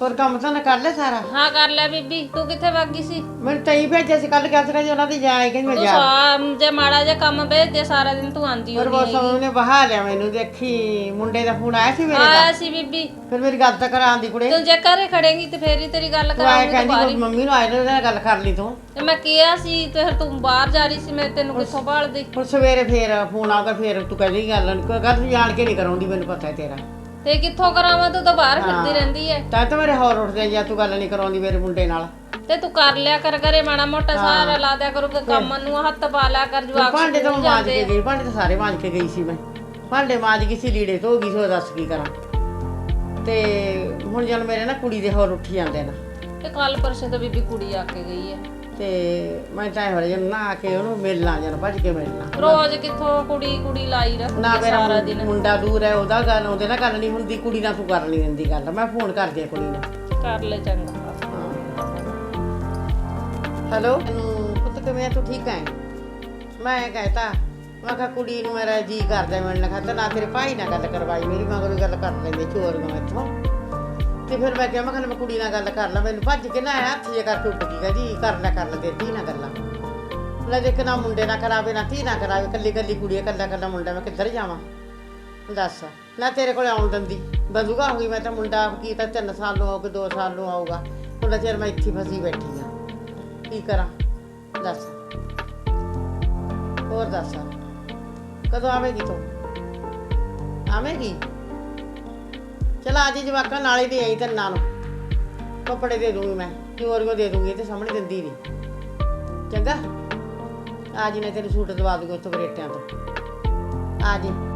ਹੋਰ ਕੰਮ ਤਾਂ ਨਾ ਕਰ ਲੈ ਸਾਰਾ। ਹਾਂ ਕਰ ਲਿਆ ਬੀਬੀ ਤੂੰ ਕਿੱਥੇ ਵਗ ਗਈ ਸੀ? ਮੈਨੂੰ ਤਾਂ ਹੀ ਭੇਜਿਆ ਸੀ ਕੱਲ ਕਿਹਾ ਸੀ ਕਿ ਉਹਨਾਂ ਦੀ ਜਾਏ ਕਹਿੰਦੀ ਮੈਂ ਤੂੰ ਜਾ। ਸਾ ਜੇ ਮਾੜਾ ਜਿਹਾ ਕੰਮ ਭੇਜ ਦੇ ਸਾਰਾ ਦਿਨ ਤੂੰ ਆਂਦੀ ਪਰ ਹੁੰਦੀ ਬਸ ਉਹਨੇ ਬਹਾ ਲਿਆ ਮੈਨੂੰ ਦੇਖੀ ਮੁੰਡੇ ਦਾ ਫੋਨ ਆਇਆ ਸੀ ਮੇਰੇ ਦਾ। ਆਇਆ ਸੀ ਬੀਬੀ। ਫਿਰ ਮੇਰੀ ਗੱਲ ਤਾਂ ਕਰਾਂ ਦੀ ਕੁੜੇ। ਤੂੰ ਜੇ ਘਰੇ ਖੜੇਂਗੀ ਤੇ ਫੇਰ ਹੀ ਤੇਰੀ ਗੱਲ ਤੂੰ ਆਏ ਕਰਾਂਗੀ ਕਹਿੰਦੀ ਮੰਮੀ ਨੂੰ ਉਹਦੇ ਨਾਲ ਗੱਲ ਕਰ ਲਈ ਤੂੰ। ਤੇ ਮੈਂ ਕਿਹਾ ਸੀ ਤੇ ਫਿਰ ਤੂੰ ਬਾਹਰ ਜਾ ਰਹੀ ਸੀ ਮੈਂ ਤੈਨੂੰ ਕਿੱਥੋਂ ਭਾਲਦੀ? ਹੁਣ ਸਵੇਰੇ ਫੇਰ ਫੋਨ ਆਊਗਾ ਫੇਰ ਤੂੰ ਕਹਿੰਦੀ ਗੱਲ ਨਹੀਂ ਕੋਈ ਗੱਲ ਤੂੰ ਜਾਣ ਕੇ ਨਹੀਂ ਕਰਾਉਂਦੀ ਮੈਨੂੰ ਪਤਾ ਹੈ ਤੇਰਾ। ਤੇ ਕਿੱਥੋਂ ਕਰਾਵਾਂ? ਤੂੰ ਤਾਂ ਬਾਹਰ ਫਿਰਦੀ ਰਹਿੰਦੀ ਐ। ਤਾਂ ਤਾਂ ਮੇਰੇ ਹੋਰ ਉੱਠਦੇ ਜਾਂ ਤੂੰ ਗੱਲ ਨਹੀਂ ਕਰਾਉਂਦੀ ਮੇਰੇ ਮੁੰਡੇ ਨਾਲ। ਤੇ ਤੂੰ ਕਰ ਲਿਆ ਕਰ ਘਰੇ ਮਾੜਾ ਮੋਟਾ ਸਾਰਾ ਲਾ ਦਿਆ ਕਰੂਗਾ ਕੰਮ ਨੂੰ ਹੱਥ ਪਾ ਲਿਆ ਕਰ ਜਵਾਕ ਭਾਂਡੇ ਤਾਂ ਮਾਂਜ ਕੇ ਗਈ ਭਾਂਡੇ ਤਾਂ ਸਾਰੇ ਮਾਂਜ ਕੇ ਗਈ ਸੀ ਮੈਂ। ਭਾਂਡੇ ਮਾਂਜ ਗਈ ਸੀ ਲੀੜੇ ਧੋ ਗਈ ਸੀ ਦੱਸ ਕੀ ਕਰਾਂ। ਤੇ ਹੁਣ ਜਦ ਮੇਰੇ ਨਾ ਕੁੜੀ ਦੇ ਹੋਰ ਉੱਠ ਜਾਂਦੇ ਨਾ। ਤੇ ਕੱਲ ਪਰਸੋਂ ਤਾਂ ਬੀਬੀ ਕੁੜੀ ਆ ਕੇ ਗਈ ਐ। ਤੇ ਮੈਂ ਤਾਂ ਹੋ ਜਨ ਨਾ ਕੇ ਉਹਨੂੰ ਮਿਲਣਾ ਜਨ ਭੱਜ ਕੇ ਮਿਲਣਾ। ਰੋਜ਼ ਕਿੱਥੋਂ ਕੁੜੀ ਕੁੜੀ ਲਾਈ ਨਾ ਮੇਰਾ ਸਾਰਾ ਮੁੰ- ਦਿਨ। ਮੁੰਡਾ ਦੂਰ ਹੈ ਉਹਦਾ ਗੱਲ ਉਹਦੇ ਨਾਲ ਗੱਲ ਨਹੀਂ ਹੁੰਦੀ ਕੁੜੀ ਨਾਲ ਤੂੰ ਕਰ ਨਹੀਂ ਦਿੰਦੀ ਗੱਲ। ਮੈਂ ਫੋਨ ਕਰਦੀ ਆ ਕੁੜੀ ਨੂੰ। ਕਰ ਲੈ ਚੰਗਾ। ਹੈਲੋ? ਪੁੱਤ ਕਿਵੇਂ ਆ? ਤੂੰ ਠੀਕ ਹੈ ਮੈਂ ਕਹਿਤਾ ਮੈਂ ਕਿਹਾ ਕੁੜੀ ਨੂੰ ਮੇਰਾ ਜੀ ਕਰਦਾ ਮਿਲਣ ਖਾਤਰ ਨਾ ਤੇਰੇ ਭਾਈ ਨਾਲ ਗੱਲ ਕਰਵਾਈ ਮੇਰੀ ਮਗਰ ਗੱਲ ਕਰ ਲੈਂਦੇ ਚੋਰ ਨੂੰ ਇੱਥੋਂ। ਤੇ ਫਿਰ ਮੈਂ ਕਿਹਾ ਮੈਂ ਕਿਹਾ ਮੈਂ ਕੁੜੀ ਨਾਲ ਗੱਲ ਕਰ ਲਾਂ ਮੈਨੂੰ ਭੱਜ ਕੇ ਨਾ ਆਇਆ ਹੱਥ ਜੇ ਕਰਕੇ ਉੱਡ ਗਈ ਕਹਿੰਦੀ ਕਰ ਲੈ ਕਰ ਲੈ ਤੇ ਧੀ ਗੱਲਾਂ। ਲੈ ਦੇਖ ਨਾ ਮੁੰਡੇ ਨਾਲ ਕਰਾਵੇ ਨਾ ਧੀ ਨਾਲ ਕਰਾਵੇ ਕੱਲੀ ਕੱਲੀ ਕੁੜੀ ਹੈ, ਕੱਲਾ ਮੁੰਡਾ ਮੈਂ ਕਿੱਧਰ ਜਾਵਾਂ? ਦੱਸ ਨਾ ਤੇਰੇ ਕੋਲ ਆਉਣ ਦਿੰਦੀ। ਬਦੂਗਾ ਹੋਈ ਮੈਂ ਤਾਂ ਮੁੰਡਾ ਕੀ ਤਾਂ 3 ਸਾਲ ਨੂੰ ਆਊਗਾ 2 ਸਾਲ ਨੂੰ ਆਊਗਾ। ਉਹਦਾ ਚਿਰ ਮੈਂ ਇੱਥੇ ਫਸੀ ਬੈਠੀ ਆ। ਕੀ ਕਰਾਂ? ਦੱਸ। ਹੋਰ ਦੱਸ। ਕਦੋਂ ਆਵੇਗੀ ਤੂੰ? ਆਵੇਗੀ? ਚਲ ਆ ਜੀ ਜਵਾਕਾਂ, ਨਾਲੇ ਦੇ ਆਈ ਤੰਨਾਂ ਨੂੰ। ਕੱਪੜੇ ਦੇ ਦੂੰਗੀ ਮੈਂ ਚੋਰ ਕੋ ਦੇ ਦੂੰਗੀ ਤੇ ਸਾਹਮਣੇ ਦਿੰਦੀ ਨਹੀਂ ਚੰਗਾ। ਆ ਜੀ ਨੇ ਤੇਰੇ ਸੂਟ ਦਵਾ ਦੂੰਗੀ ਉੱਥੋਂ ਬਰੇਟਿਆਂ ਤੋਂ। ਆ ਜੀ।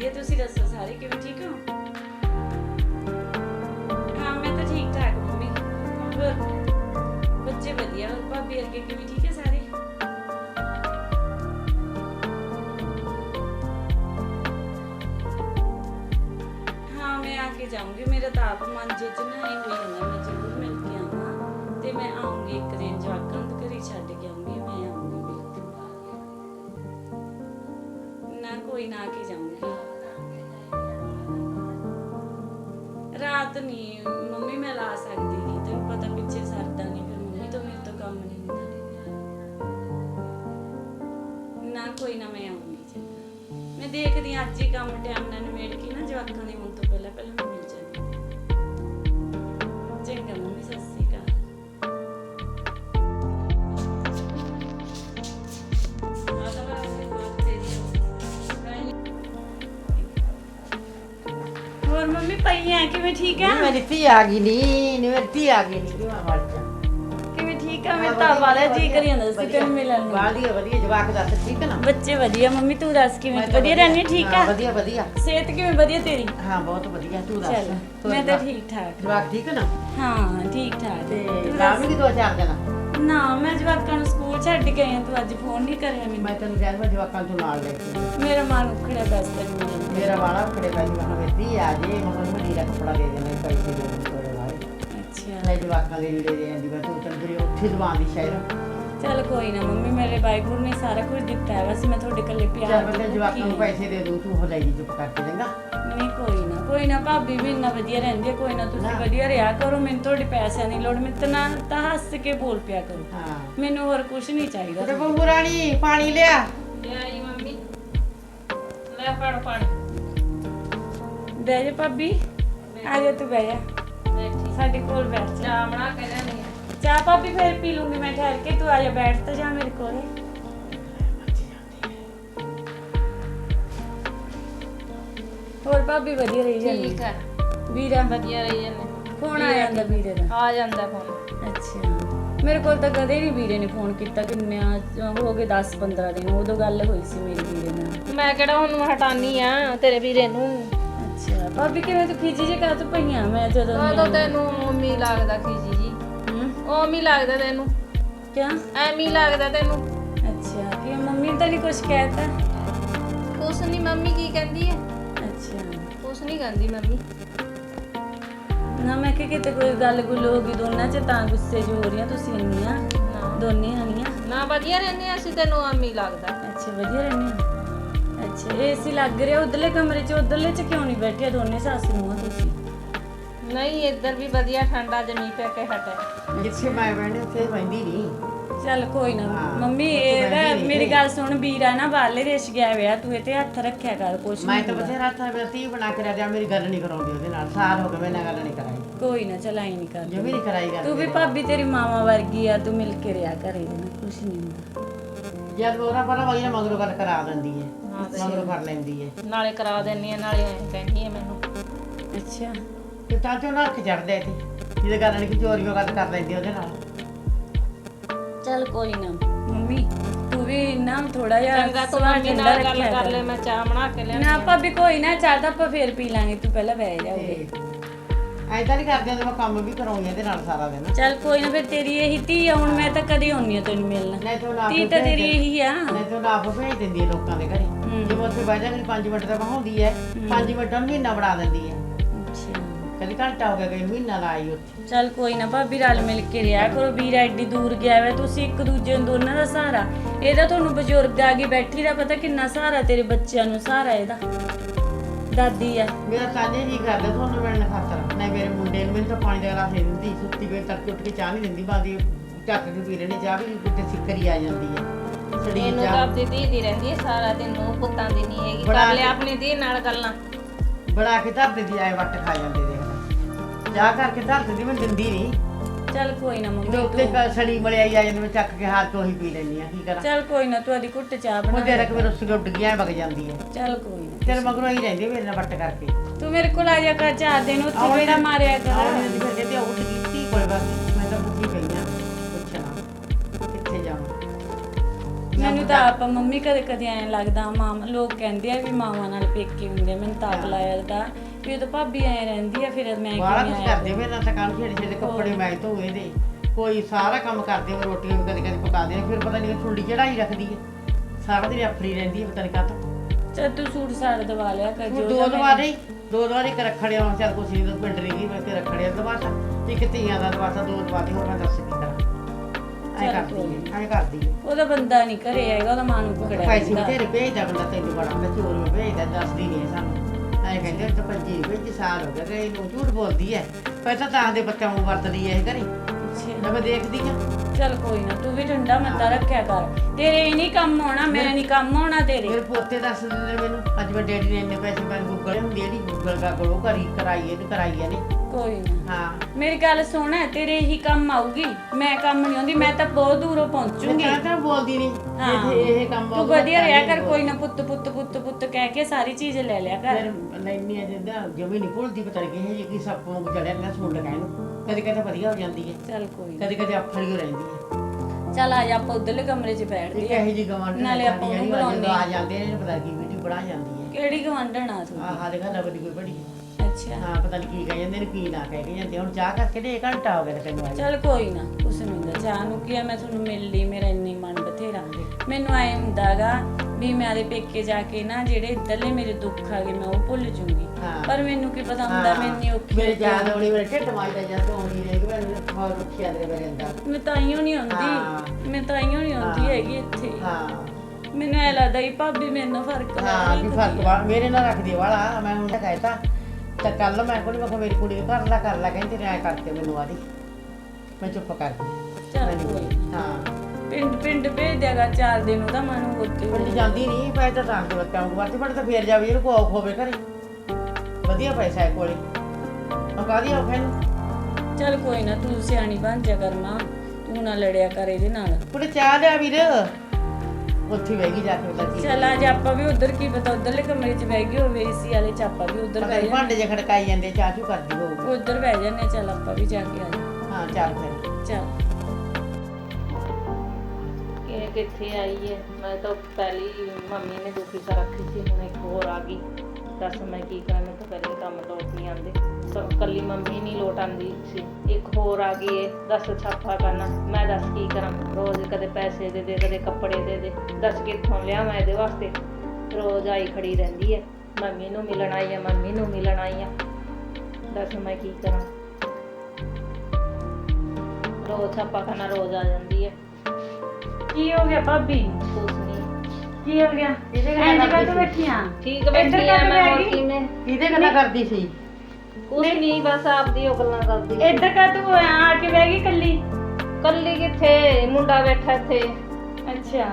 ਵਧੀਆ ਤੁਸੀਂ ਦੱਸੋ ਸਾਰੇ ਕਿਵੇਂ ਠੀਕ ਹੋ? ਹਾਂ, ਮੈਂ ਤਾਂ ਠੀਕ ਠਾਕ, ਮੰਮੀ। ਹੋਰ? ਬੱਚੇ ਵਧੀਆ, ਹੋਰ ਭਾਬੀ ਅਰਗੇ ਕਿਵੇਂ ਠੀਕ ਹੈ ਸਾਰੇ? ਹਾਂ, ਮੈਂ ਆ ਕੇ ਜਾਊਂਗੀ। ਮੇਰਾ ਤਾਂ ਆਪ ਮਨ ਜੇ ਚ ਨਾ, ਇਹ ਹੋਈ ਜਾਂਦਾ ਮੈਂ ਜ਼ਰੂਰ ਮਿਲ ਕੇ ਆਵਾਂ। ਤੇ ਮੈਂ ਆਉਂਗੀ ਇੱਕ ਦਿਨ ਜਵਾਕਾਂ ਨੂੰ ਘਰੇ ਛੱਡ ਕੇ ਆਉਂਗੀ ਮੈਂ ਆਉਂਗੀ ਬਿਲਕੁਲ ਨਾ ਕੋਈ ਨਾ ਆ ਕੇ ਜਾਊਂਗੀ। ਰਾਤ ਨਹੀਂ, ਮੰਮੀ ਮੈਂ ਲਾ ਸਕਦੀ ਨਹੀਂ, ਤੈਨੂੰ ਪਤਾ ਪਿੱਛੇ ਸਰਦਾ ਨਹੀਂ, ਫਿਰ ਮੰਮੀ ਤੋਂ ਮੇਰੇ ਤੋਂ ਕੰਮ ਨਹੀਂ ਹੁੰਦਾ ਨਾ ਕੋਈ ਨਾ ਮੈਂ ਆਉਂਗੀ ਚੰਗਾ ਮੈਂ ਦੇਖਦੀ ਹਾਂ ਅੱਜ ਹੀ ਕੰਮ ਟਾਈਮ ਨਾਲ ਨਿਬੇੜ ਕੇ ਨਾ ਜਵਾਕਾਂ ਦੇ ਹੁਣ ਤੋਂ ਪਹਿਲਾਂ ਪਹਿਲਾਂ ਮੰਮੀ ਪਈ ਕਿਵੇਂ ਠੀਕ ਆ? ਮੇਰੀ ਧੀ ਆ ਗਈ ਨਹੀਂ ਨੀ ਮੇਰੀ ਧੀ ਆ ਗਈ ਨਹੀਂ ਕਿਵੇਂ ਮਰ ਜਾ ਕਿਵੇਂ ਠੀਕ ਆ? ਮੈਂ ਤਾਂ ਵਾਲਾ ਜੀ ਕਰੀ ਜਾਂਦਾ ਸੀ ਤੈਨੂੰ ਮਿਲਣ ਨੂੰ। ਵਧੀਆ ਵਧੀਆ ਜਵਾਕ ਦੱਸ ਠੀਕ ਨਾ? ਬੱਚੇ ਵਧੀਆ ਮੰਮੀ ਤੂੰ ਦੱਸ ਕਿਵੇਂ ਵਧੀਆ ਰਹਿਣੀ ਠੀਕ ਆ? ਵਧੀਆ ਵਧੀਆ। ਸਿਹਤ ਕਿਵੇਂ ਵਧੀਆ ਤੇਰੀ? ਹਾਂ ਬਹੁਤ ਵਧੀਆ ਤੂੰ ਦੱਸ। ਮੈਂ ਤਾਂ ਠੀਕ ਠਾਕ। ਜਵਾਕ ਠੀਕ ਹੈ ਨਾ? ਹਾਂ ਠੀਕ ਠਾਕ। ਤੇ ਲਾਵੀ ਕਿ ਦੋ ਚਾਰ ਦਿਨ ਨਾ ਮੈਂ ਜਵਾਕਾਂ ਨੂੰ ਸਕੂਲ ਛੱਡ ਕੇ ਹਾਂ ਤੂੰ ਅੱਜ ਫੋਨ ਨਹੀਂ ਕਰਿਆ ਮੈਨੂੰ। ਮੈਂ ਤੈਨੂੰ ਕਹਿੰਦਾ ਜਵਾਕਾਂ ਤੋਂ ਨਾਲ ਲੈ ਕੇ ਮੇਰਾ ਮਨ ਉਖੜਿਆ ਦੱਸ ਤੈਨੂੰ। ਮੇਰਾ ਵਾਲਾ ਖੜੇ ਪੈ ਜੀ ਮੈਂ ਧੀ ਆ ਜੇ ਮੈਂ ਕਿਹਾ ਨੀਲਾ ਕੱਪੜਾ ਦੇ ਦੇਣਾ ਪੈਸੇ ਦੇ ਦੇਣੇ ਅੱਛਾ। ਮੈਂ ਜਵਾਕਾਂ ਦੇ ਲੀੜੇ ਦੇ ਆਂਦੀ ਮੈਂ ਤੂੰ ਚੱਲ ਗਈ ਉੱਥੇ ਦਵਾਂ ਦੀ ਸ਼ਹਿਰ ਚੱਲ ਕੋਈ ਨਾ ਮੰਮੀ ਮੇਰੇ ਵਾਹਿਗੁਰੂ ਨੇ ਸਾਰਾ ਕੁਝ ਦਿੱਤਾ ਹੈ ਬਸ ਮੈਂ ਤੁਹਾਡੇ ਕੱਲੇ ਚੱਲ ਪਿਆਰ ਮੈਂ ਦੀ ਤੈਨੂੰ ਜਵਾਕਾਂ ਨੂੰ। ਪੈਸੇ ਦੇ ਦੂੰ ਤੂੰ ਉਹ ਲੈ ਜੀ ਚੁੱਪ ਕਰਕੇ ਚੰਗਾ ਨਹੀਂ ਕੋਈ ਨਾ ਕੋਈ ਨਾ ਭਾਬੀ ਵੀ ਇੰਨਾ ਵਧੀਆ ਰਹਿੰਦੀ ਹੈ ਕੋਈ ਨਾ ਤੁਸੀਂ। ਵਧੀਆ ਰਿਹਾ ਕਰੋ ਮੈਨੂੰ ਤੁਹਾਡੇ ਪੈਸਿਆਂ ਦੀ ਲੋੜ ਮੈਂ ਤਾਂ ਨਾ ਤਾਂ ਹੱਸ ਕੇ ਬੋਲ ਪਿਆ ਕਰੋ। ਹਾਂ। ਮੈਨੂੰ ਹੋਰ ਕੁਝ ਨਹੀਂ ਚਾਹੀਦਾ। ਤੇ ਬੰਬੂ ਰਾਣੀ ਪਾਣੀ ਲਿਆ। ਲੈ ਆਈ ਮੰਮੀ। ਲੈ ਫੜ ਫੜ ਬਹਿ ਜਾ ਭਾਬੀ। ਆ ਜਾ ਤੂੰ ਬਹਿ ਜਾ। ਸਾਡੇ ਕੋਲ ਬੈਠ ਜਾ। ਚਾਹ ਬਣਾ ਕੇ ਲਿਆਣੀ ਚਾਹ ਭਾਬੀ ਫਿਰ ਪੀ ਲੂੰਗੀ ਮੈਂ ਠਹਿਰ ਕੇ। ਤੂੰ ਆ ਜਾ ਬੈਠ ਤਾਂ ਜਾ ਮੇਰੇ ਕੋਲ। ਹੋਰ ਭਾਬੀ ਵਧੀਆ ਰਹੀ ਜਾਂਦੀ? ਠੀਕ ਹੈ। ਵੀਰਾ? ਵਧੀਆ ਰਹੀ ਜਾਂਦੇ। ਫੋਨ ਆ ਜਾਂਦਾ ਵੀਰੇ ਦਾ। ਆ ਜਾਂਦਾ ਫੋਨ। ਅੱਛਾ। ਮੇਰੇ ਕੋਲ ਤਾਂ ਕਦੇ ਨਹੀਂ ਵੀਰੇ ਨੇ ਫੋਨ ਕੀਤਾ ਕਿੰਨੇ ਹੋ ਗਏ 10 15 ਦਿਨ। ਉਦੋਂ ਗੱਲ ਹੋਈ ਸੀ ਮੇਰੀ ਵੀਰੇ ਨਾਲ। ਮੈਂ ਕਿਹੜਾ ਉਹਨੂੰ ਹਟਾਨੀ ਆ ਤੇਰੇ ਵੀਰੇ ਨੂੰ। ਭਾਬੀ ਕਿਵੇਂ ਤੂੰ ਖਿਜੀ ਜੇ ਕਾ ਤੂੰ ਪਈਆਂ? ਮੈਂ ਜਦੋਂ ਉਦੋਂ ਤੈਨੂੰ ਮੰਮੀ ਲੱਗਦਾ ਖੀਜੀ ਜੀ ਹੂੰ। ਉਹ ਮੀ ਲੱਗਦਾ ਤੈਨੂੰ। ਕਿਆ ਐਵੇਂ ਹੀ ਲੱਗਦਾ ਤੈਨੂੰ। ਅੱਛਾ ਕਿ ਮੰਮੀ ਤਾਂ ਨਹੀਂ ਕੁਝ ਕਹਿਤਾ? ਕੁਛ ਨਹੀਂ ਮੰਮੀ ਕੀ ਕਹਿੰਦੀ ਹੈ? ਅੱਛਾ। ਕੁਛ ਨਹੀਂ ਕਹਿੰਦੀ ਮੰਮੀ। ਨਾ ਮੈਂ ਕਿ ਕਿਤੇ ਕੋਈ ਗੱਲ ਗੁੱਲ ਹੋ ਗਈ ਦੋਨਾਂ ਚ ਤਾਂ ਗੁੱਸੇ 'ਚ ਹੋ ਰਹੀਆਂ ਤੁਸੀਂ ਇੰਨੀਆਂ। ਨਾ। ਦੋਨੇ ਆਣੀਆਂ ਨਾ ਵਧੀਆ ਰਹਿੰਦੇ ਆ ਅਸੀਂ ਤੈਨੂੰ ਆਮੀ ਲੱਗਦਾ। ਅੱਛਾ ਵਧੀਆ ਰਹਿੰਦੀਆਂ ਅੱਛਾ ਏਸੀ ਲੱਗ ਰਿਹਾ ਉਧਰਲੇ ਕਮਰੇ ਚ ਉਧਰਲੇ ਚ ਕਿਉਂ ਨਹੀਂ ਬੈਠੇ ਦੋਨੇ ਸੱਸ ਨੂੰ ਤੁਸੀਂ? ਨਹੀਂ ਇੱਧਰ ਵੀ ਵਧੀਆ ਠੰਡਾ ਜਮੀ ਪੈ ਕੇ ਹਟਿਆ ਜਿੱਥੇ ਮੈਂ ਬੈਠੀ ਉੱਥੇ ਬੈਂਦੀ ਨਹੀਂ। ਚੱਲ ਕੋਈ ਨਾ ਮੰਮੀ ਇਹਦਾ ਮੇਰੀ। ਗੱਲ ਸੁਣ ਵੀਰਾ ਨਾ ਬਾਲੇ ਦੇਸ਼ ਗਿਆ ਵਿਆ ਤੂੰ ਇਹ ਤੇ ਹੱਥ ਰੱਖਿਆ ਕਰ ਕੁਛ ਮੈਂ ਤਾਂ ਬਥੇਰਾ ਥਾ ਬਤੀ ਬਣਾ ਕੇ ਰੱਖਿਆ ਮੇਰੀ ਗੱਲ ਨਹੀਂ ਕਰਾਉਂਦੀ ਉਹਦੇ ਨਾਲ ਸਾਲ ਹੋ ਗਏ ਮੈਂ ਨਾਲ ਗੱਲ ਨਹੀਂ ਕਰਾਈ। ਕੋਈ ਨਾ ਚਲਾਈ ਨਹੀਂ ਕਰ ਜਮੀ ਨਹੀਂ ਕਰਾਈ ਗੱਲ ਤੂੰ ਵੀ ਭਾਬੀ ਤੇਰੀ ਮਾਵਾ ਵਰਗੀ ਆ ਤੂੰ ਮਿਲ ਕੇ ਰਿਆ ਕਰ ਇਹਦੇ ਨਾਲ ਕੁਛ ਨਹੀਂ ਹੁੰਦਾ। ਜਦ ਉਹਦਾ ਵਈ ਨਾ ਮਗਰੋਂ ਗੱਲ ਕਰਾ ਦਿੰਦੀ ਹੈ। ਮਗਰੋਂ ਕਰ ਲੈਂਦੀ ਹੈ ਨਾਲੇ ਕਰਾ ਦਿੰਨੀ ਆ ਨਾਲੇ ਐਂ ਕਹਿੰਦੀ ਆ ਮੈਨੂੰ। ਅੱਛਾ। ਤੇ ਤਾਂ ਤੇ ਉਹਨਾਂ ਅੱਖ ਚੜਦੇ ਤੇ ਜਿਹਦੇ ਗੱਲ ਨਹੀਂ ਕਿ ਚੋਰੀਓ ਗੱਲ ਕਰ ਲੈਂਦੀ ਉਹਦੇ ਨਾਲ। ਚੱਲ ਕੋਈ ਨਾ। ਮੰਮੀ ਤੂੰ ਵੀ ਨਾ ਥੋੜਾ ਜਿਹਾ ਚੰਗਾ ਤੂੰ ਸੁਭਾਅ ਮੰਮੀ ਠੰਡਾ ਨਾਲ ਗੱਲ ਰੱਖਿਆ ਕਰ। ਲੈ ਮੈਂ ਚਾਹ ਬਣਾ ਕੇ ਲਿਆ ਨਾ ਭਾਬੀ ਕੋਈ ਨਾ ਚਾਹ ਤਾਂ ਆਪਾਂ ਫੇਰ ਪੀ ਲਾਂਗੇ ਤੂੰ ਪਹਿਲਾਂ ਬਹਿ ਜਾ ਉਰੇ। ਐਂ ਤਾਂ ਨਹੀਂ ਕਰਦੇ ਹੁੰਦੇ ਮੈਂ ਕੰਮ ਵੀ ਕਰਾਉਂਦੀ ਇਹਦੇ ਨਾਲ ਸਾਰਾ ਦਿਨ। ਚੱਲ ਕੋਈ ਨਾ ਫਿਰ ਤੇਰੀ ਇਹੀ ਧੀ ਆ ਹੁਣ ਮੈਂ ਤਾਂ ਕਦੇ ਆਉਣੀ ਆ ਤੈਨੂੰ ਮਿਲਣ। ਨਹੀਂ ਤਾਂ ਨਾ ਧੀ ਤਾਂ ਤੇਰੀ ਇਹੀ ਆ। ਨਹੀਂ ਤਾਂ ਨਾ ਆਪ ਭੇਜ ਦਿੰਦੀ ਹੈ ਲੋਕਾਂ ਦੇ ਘਰੇ। ਜਿਵੇਂ ਉੱਥੇ ਬਹਿ ਜਾਂਦੀ 5 ਮਿੰਟ ਤੱਕ ਹੁੰਦੀ ਹੈ। 5 ਮਿੰਟਾਂ ਨੂੰ ਮਹੀਨਾ ਬਣਾ ਦਿੰਦੀ ਹੈ ਅੱਛਾ। ਕਦੀ ਘੰਟਾ ਹੋ ਗਿਆ ਗਈ ਮਹੀਨਾ ਲਾਈ ਉੱਥੇ। ਚੱਲ ਕੋਈ ਨਾ ਭਾਬੀ ਰਲ ਮਿਲ ਕੇ ਰਿਹਾ ਕਰੋ। ਵੀਰ ਐਡੀ ਦੂਰ ਗਿਆ ਵੇ ਤੁਸੀਂ ਇੱਕ ਦੂਜੇ ਨੂੰ ਦੋਨਾਂ ਦਾ ਸਹਾਰਾ। ਇਹਦਾ ਤੁਹਾਨੂੰ ਬਜ਼ੁਰਗ ਆ ਗਈ ਬੈਠੀ ਦਾ ਪਤਾ ਕਿੰਨਾ ਸਹਾਰਾ ਤੇਰੇ ਬੱਚਿਆਂ ਨੂੰ ਸਹਾਰਾ ਇਹਦਾ। ਦਾਦੀ ਆ ਮੇਰਾ ਸਾਂਝੇ ਜੀ ਕਰਦਾ ਤੁਹਾਨੂੰ ਮਿਲਣ ਖਾਤਰ। ਨਹੀਂ ਮੇਰੇ ਮੁੰਡੇ ਨੂੰ ਮੈਨੂੰ ਤਾਂ ਪਾਣੀ ਦਾ ਗਲਾਸ ਦੇ ਦਿੰਦੀ ਸੁੱਤੀ ਵੇ ਤੱਕ ਉੱਠ ਕੇ ਚਾਹ ਨਹੀਂ ਦਿੰਦੀ ਬਾਦੀ ਢੱਕ ਕੇ ਪੀ ਲੈਣੀ ਚਾਹ ਵੀ ਕਿਤੇ ਸਿੱਕਰੀ ਆ ਜਾਂਦੀ ਹੈ ਸੜੀ ਇਹਨੂੰ ਤਾਂ ਚਾਹ ਆਪਦੀ ਧੀ ਦੀ ਰਹਿੰਦੀ ਹੈ ਸਾਰਾ ਦਿਨ ਨੂੰ ਪੁੱਤਾਂ ਦੀ ਨਹੀਂ ਹੈਗੀ। ਬੜਾ ਕਰ ਲਿਆ ਆਪਣੀ ਧੀ ਨਾਲ ਗੱਲਾਂ। ਬੜਾ ਕੇ ਧਰ ਦਿੰਦੀ ਆਏ ਵੱਟ ਖਾ ਜਾਂਦੇ ਦੇਖ ਚਾਹ ਕਰਕੇ ਧਰ ਦਿੰਦੀ ਮੈਂ ਦਿੰਦੀ ਨਹੀਂ। ਚੱਲ ਕੋਈ ਨਾ ਮੰਮੀ ਜਦੋਂ ਉੱਤੇ ਕ- ਸੜੀ ਮਲਿਆਈ ਆ ਜਾਂਦੀ ਮੈਂ ਚੱਕ ਕੇ ਹੱਥ ਤੋਂ ਹੀ ਪੀ ਲੈਂਦੀ ਆ ਕੀ ਕਰਾਂ? ਚੱਲ ਕੋਈ ਨਾ ਤੂੰ ਆਦੀ ਘੁੱਟ ਚਾਹ ਬਣਾ ਉਹਦੇ ਰਕ ਮੇਰੇ ਉਸ ਉੱਡ ਗਿਆ ਵਗ ਜਾਂਦੀ ਹੈ ਚੱਲ ਕੋਈ ਨਾ ਤੇਰੇ ਮਗਰੋਂ ਹੀ ਰਹਿੰਦੀ ਮੇਰੇ ਨਾਲ ਵੱਟ ਕਰਕੇ। ਤੂੰ ਮੇਰੇ ਕੋਲ ਆ ਜਾ ਕਰ ਚਾਰ ਦਿਨ ਉੱਥੇ ਕਿਹੜਾ ਮਾਰਿਆ ਕਰ। ਆਉਣੇ ਦੀ ਫਿਰ ਕਹਿੰਦੀ ਉੱਠ ਕੀਤੀ ਕੋਈ ਬਸ ਮੈਂ ਤਾਂ ਭੁੱਖੀ ਪਈ ਆ। ਤਾਂ ਆਪ ਮੰਮੀ ਕਦੇ ਕਦੇ ਐਂ ਲੱਗਦਾ ਮਾਂ ਲੋਕ ਕਹਿੰਦੇ ਆ ਵੀ ਮਾਵਾਂ ਨਾਲ ਪੇਕੇ ਹੁੰਦੇ ਆ। ਮੈਨੂੰ ਤਾਂ ਆਪ ਲੱਗਦਾ। ਵੀ ਉਹ ਤਾਂ ਭਾਬੀ ਐਂ ਰਹਿੰਦੀ ਆ ਫਿਰ ਮੈਂ ਬਾਹਲਾ ਕਿਵੇਂ ਕਰਦੇ ਮੇਰੇ ਨਾਲ ਤਾਂ ਕੰਮ ਛੇੜੇ ਛੇੜੇ ਕੱਪੜੇ ਮੈਂ ਧੋਏ ਦੇ ਕੋਈ ਸਾਰਾ ਕੰਮ ਕਰਦੇ ਮੈਂ ਰੋਟੀਆਂ ਵੀ ਕਦੇ ਕਦੇ ਪਕਾ ਦੇ ਫਿਰ ਪਤਾ ਨਹੀਂ ਠੁੰਡੀ ਚੜਾਈ ਰੱਖਦੀ ਹੈ ਸਾਰਾ ਦਿਨ ਆਫਰੀ ਰਹਿੰਦੀ ਹੈ ਪਤਾ ਨਹੀਂ ਕਾਹਤੋਂ। ਚੱਲ ਤੂੰ ਸੂਟ ਸਾੜ ਦਵਾ ਲਿਆ ਕਰ ਹੁਣ ਜੋ ਦੋ ਦਵਾਰੇ ਦੋ ਦਵਾਰੇ ਇੱਕ ਰੱਖੜਿਆ ਹੁਣ ਚੱਲ ਕੁਛ ਨਹੀਂ ਤਾਂ ਪਿੰਡ ਰਹੀ ਮੈਂ ਤੇ ਰੱਖੜਿਆ ਦਵਾਤਾ ਇੱਕ ਧੀਆਂ ਦਾ ਦਵਾਤਾ ਦੋ ਦਵਾਤੇ ਹੋਰ ਮੈਂ ਦੱਸ ਕੀ ਐ ਕਰਦੀ ਐ ਕਰਦੀ ਉਹਦਾ ਬੰਦਾ ਨਹੀਂ ਘਰੇ ਹੈਗਾ ਉਹਦਾ ਮਾਂ ਨੂੰ ਪਕੜਿਆ ਪੈਸੇ ਹੁੰਦਾ। ਬਥੇਰੇ ਭੇਜਦਾ ਬੰਦਾ ਤੈਨੂੰ ਬੜਾ ਹੁੰਦਾ ਚੋਰ ਮੈਂ ਭੇਜਦਾ ਦੱਸਦੀ ਨਹੀਂ ਸਾਨੂੰ। ਐ ਕਹਿੰਦੇ ਤਾਂ ਪੰਜੀ ਵਿੱਚ ਸਾਲ ਹੋ ਗਏ ਤੇ ਇਹਨੂੰ ਝੂਠ ਬੋਲਦੀ ਹੈ। ਪਹਿਲਾਂ ਤਾਂ ਆਂਦੇ ਬੱਚਿਆਂ ਨੂੰ ਵਰਤਦੀ ਇਹ ਘਰੇ ਅੱਛਾ। ਨਾ ਮੈਂ ਦੇਖਦੀ ਹਾਂ। ਚੱਲ ਕੋਈ ਨਾ ਤੂੰ ਵੀ ਠੰਡਾ ਮੱਤਾ ਰੱਖਿਆ ਕਰ। ਤੇਰੇ ਹੀ ਨਹੀਂ ਕੰਮ ਹੋਣਾ ਮੇਰਾ ਨਹੀਂ ਕੰਮ ਹੋਣਾ ਤੇਰੇ। ਮੇਰੇ ਪੋਤੇ ਦੱਸ ਦਿੰਦੇ ਨੇ ਮੈਨੂੰ ਅੱਜ ਮੈਂ ਡੈਡੀ ਨੇ ਇੰਨੇ ਪੈਸੇ ਮੈਂ ਗੂਗਲ ਹੁੰਦੀ ਜਿਹੜੀ ਗੂਗਲ ਦਾ ਕੋਲੋਂ ਕਰੀ ਕਰਾਈਏ ਤੇ ਕਰਾਈਏ ਨੇ ਕੋਈ ਨਾ। ਹਾਂ। ਮੇਰੀ ਗੱਲ ਸੁਣ ਤੇਰੇ ਹੀ ਕੰਮ ਆਊਗੀ। ਮੈਂ ਕੰਮ ਨਹੀਂ ਆਉਂਦੀ ਮੈਂ ਤਾਂ ਬਹੁਤ ਦੂਰੋਂ ਪਹੁੰਚੂਗੀ। ਮੈਂ ਤਾਂ ਬੋਲਦੀ ਨਹੀਂ ਹਾਂ। ਜੇ ਇਹ ਕੰਮ ਤੂੰ ਵਧੀਆ ਰਿਹਾ ਕਰ ਕੋਈ ਨਾ ਪੁੱਤ ਪੁੱਤ ਪੁੱਤ ਪੁੱਤ ਕਹਿ ਕੇ ਸਾਰੀ ਚੀਜ਼ ਲੈ ਲਿਆ ਕਰ। ਲੈਣੀ ਜਿੱਦਾਂ ਜਮੀ ਨਹੀਂ ਭੁੱਲਦੀ ਪਤਾ ਨਹੀਂ ਕਿਹੇ ਜੀ ਕੀ ਸੱਪ ਵਾਂਗ ਚੜਿਆ ਨਾ ਸੁਣ ਲਗਾ ਇਹਨੂੰ ਕਦੇ ਕਦੇ ਵਧੀਆ ਹੋ ਜਾਂਦੀ ਹੈ। ਚੱਲ ਕੋਈ ਨਾ। ਕਦੇ ਕਦੇ ਆਫੜੀ ਹੋ ਰਹਿੰਦੀ ਹੈ। ਚੱਲ ਆ ਜਾ ਆਪਾਂ ਉਧਰਲੇ ਕਮਰੇ 'ਚ ਬੈਠਦੇ ਇੱਕ ਆ। ਇਹੋ ਜੀ ਗਵਾਂਢ ਨਾਲੇ ਆਪਾਂ ਉਹਨੂੰ ਬੁਲਾਉਂਦੇ ਆ। ਜਾਂਦੇ ਨੇ ਪਤਾ ਕੀ ਵੀਡੀਓ ਬਣਾ ਜਾਂਦੀ ਹੈ। ਕਿਹੜੀ ਗਵੰਡਣ ਆ ਤੂੰ? ਆਹ ਦੇਖਾ ਲੱਗਦੀ ਕੋਈ ਬੜੀ ਅੱਛਾ। ਹਾਂ ਪਤਾ ਨਹੀਂ ਕੀ ਕਹਿ ਜਾਂਦੇ ਨੇ ਕੀ ਨਾ ਕਹਿ ਕੇ ਜਾਂਦੇ ਹੁਣ ਚਾਹ ਕਰਕੇ ਤੇ ਘੰਟਾ ਹੋ ਗਿਆ ਤੇ ਤੈਨੂੰ ਆਈ ਚੱਲ ਕੋਈ ਨਾ ਕੁਛ ਨਹੀਂ ਹੁੰਦਾ। ਚਾਹ ਨੂੰ ਕੀ ਆ ਮੈਂ ਤੁਹਾਨੂੰ ਮਿਲ ਲਈ ਮੇਰਾ ਇੰਨੀ ਮਨ ਬਥੇਰਾ ਮੈਨੂੰ ਐ ਹੁੰਦਾਗਾ ਵੀ ਮੇਰੇ ਪੇਕੇ ਜਾ ਕੇ ਨਾ ਜਿਹੜੇ ਇੱਧਰਲੇ ਮੇਰੇ ਦੁੱਖ ਆ ਗਏ ਮੈਂ ਉਹ ਭੁੱਲ ਜੂੰਗੀ। ਹਾਂ। ਪਰ ਮੈਨੂੰ ਕੀ ਪਤਾ ਹੁੰਦਾ ਮੈਂ ਇੰਨੀ ਔਖੀ ਮੇਰੇ ਯਾਦ ਆਉਣੀ ਮੇਰੇ ਢਿੱਡ ਮਾਜਦਾ ਜਾਂ ਤੋਂ ਆਉਣੀ ਰਹੀ ਮੈਨੂੰ ਬਹੁਤ ਰੁੱਖਿਆ ਦੇ ਮੇਰੇ ਅੰਦਰ ਮੈਂ ਤਾਈਓ ਨਹੀਂ ਹਾਂ। ਆਉਂਦੀ ਮੈਂ ਤਾਈਓ ਨਹੀਂ ਆਉਂਦੀ ਹਾਂ। ਹੈਗੀ ਇੱਥੇ। ਹਾਂ। ਮੈਨੂੰ ਐ ਲੱਗਦਾ ਕਿ ਭਾਬੀ ਮੇਰੇ ਨਾਲ ਫ਼ਰਕ ਹਾਂ ਵੀ ਫ਼ਰਕ ਵਾ ਮੇਰੇ ਨਾਲ ਰੱਖਦੀ ਵਾਲਾ। ਮੈਂ ਹੁਣ ਤਾਂ ਕਹਿਤਾ। ਤਾਂ ਕੱਲ ਮੈਂ ਕੋਲ ਮੈਂ ਮੇਰੀ ਕੁੜੀ ਕਰ ਲਾ ਕਰ ਲਾ ਕਹਿੰਦੀ ਰਿਆ ਕਰਤੇ ਮੈਨੂੰ ਆਦੀ ਮੈਂ ਚੁੱਪ ਕਰ ਗਈ। ਚੱਲ ਮੈਨੂੰ- ਕੋਈ ਨਾ। ਹਾਂ। ਪਿੰਡ ਪਿੰਡ ਭੇਜ ਦਿਆਗਾ ਚਾਰ ਦਿਨ ਉਹਦਾ ਮਨ ਉੱਤੇ ਪਿੰਡ ਜਾਂਦੀ ਨਹੀਂ ਪੈ ਤਾਂ ਤਾਂ ਦੇ ਬੱਚਿਆਂ ਨੂੰ ਵਰਤੀ ਪੜ ਤਾਂ ਫੇਰ ਜਾਵੇ ਇਹਨੂੰ ਕੋ ਔਖ ਹੋਵੇ ਘਰੇ। ਵਧੀਆ ਪੈਸਾ ਹੈ ਕੋਲੇ। ਉਹ ਕਾਦੀ ਔਖ ਇਹਨੂੰ? ਚੱਲ ਕੋਈ ਨਾ ਤੂੰ ਸਿਆਣੀ ਬਣ ਜਾ ਕਰ ਮਾਂ। ਤੂੰ ਨਾ ਲੜਿਆ ਕਰ ਇਹਦੇ ਨਾਲ। ਕੁੜੇ ਚਾਹ ਲਿਆ ਵੀਰ। ਉੱਥੇ ਬਹਿ ਗਈ ਜਾ ਕੇ ਉਹਦਾ ਕੀ ਚੱਲ ਅੱਜ ਆਪਾਂ ਵੀ ਉਧਰ ਕੀ ਪਤਾ ਉਧਰਲੇ ਕਮਰੇ 'ਚ ਬਹਿ ਗਏ ਹੋਵੇ ਏਸੀ ਵਾਲੇ 'ਚ ਆਪਾਂ ਵੀ ਉਧਰ ਪਤਾ ਬਹਿ ਨਹੀਂ ਭਾਂਡੇ ਜੇ ਖੜਕਾਈ ਜਾਂਦੇ ਚਾਹ ਚੂ ਕਰਦੀ ਹੋਊ ਉਧਰ ਬਹਿ ਜਾਂਦੇ ਚੱਲ ਆਪਾਂ ਵੀ ਜਾ ਕੇ ਆ ਜਾ ਹਾਂ ਚੱਲ ਫਿਰ। ਚੱਲ। ਕਿ ਕਿੱਥੇ ਆਈ ਹੈ ਮੈਂ ਤਾਂ ਪਹਿਲੀ ਮੰਮੀ ਨੇ ਦੁਖੀ ਕਰ ਰੱਖੀ ਸੀ ਹੁਣ ਇੱਕ ਹੋਰ ਆ ਗਈ। ਦੱਸ ਮੈਂ ਕੀ ਕਰਾਂ ਮੈਂ ਤਾਂ ਕਰੀ ਕੰਮ ਲੋਟ ਨਹੀਂ ਆਉਂਦੇ। ਸਭ ਕੱਲੀ ਮੰਮੀ ਨਹੀਂ ਲੋਟ ਆਉਂਦੀ ਸੀ। ਇੱਕ ਹੋਰ ਆ ਗਈ ਏ ਦੱਸ ਛਾਪਾ ਕਰਨਾ। ਮੈਂ ਦੱਸ ਕੀ ਕਰਾਂ? ਰੋਜ਼ ਕਦੇ ਪੈਸੇ ਦੇ ਦੇ ਕਦੇ ਕੱਪੜੇ ਦੇ ਦੇ। ਦੱਸ ਕਿੱਥੋਂ ਲਿਆ ਮੈਂ ਇਹਦੇ ਵਾਸਤੇ? ਰੋਜ਼ ਆਈ ਖੜੀ ਰਹਿੰਦੀ ਹੈ ਮੰਮੀ ਨੂੰ ਮਿਲਣ ਆਈ ਆ ਮੰਮੀ ਨੂੰ ਮਿਲਣ ਆਈ ਆ। ਦੱਸ ਮੈਂ ਕੀ ਕਰਾਂ? ਰੋਜ਼ ਛਾਪਾ ਕਰਨਾ ਰੋਜ਼ ਆ ਜਾਂਦੀ ਹੈ ਕੀ ਹੋ ਗਿਆ ਭਾਬੀ? ਕੀ ਹੋ ਗਿਆ? ਇਹਦੇ ਐਂ ਨਾਲ ਕਰਦੀ ਤੋਂ ਸੀ। ਬੈਠੀਆਂ ਠੀਕ ਬੈਠੀ ਆ ਮੈਂ ਹੋਰ? ਕਿਵੇਂ? ਕਿਹਦੇ ਗੱਲਾਂ ਕਰਦੀ ਸੀ? ਕੁਛ ਨਹੀਂ। ਬਸ ਆਪਦੀ ਉਹ ਗੱਲਾਂ ਕਰਦੀ ਇੱਧਰ ਕਾ ਤੂੰ ਆ ਕੇ ਬਹਿ ਗਈ ਕੱਲੀ ਕੱਲੀ ਕਿੱਥੇ? ਮੁੰਡਾ ਬੈਠਾ ਇੱਥੇ। ਅੱਛਾ।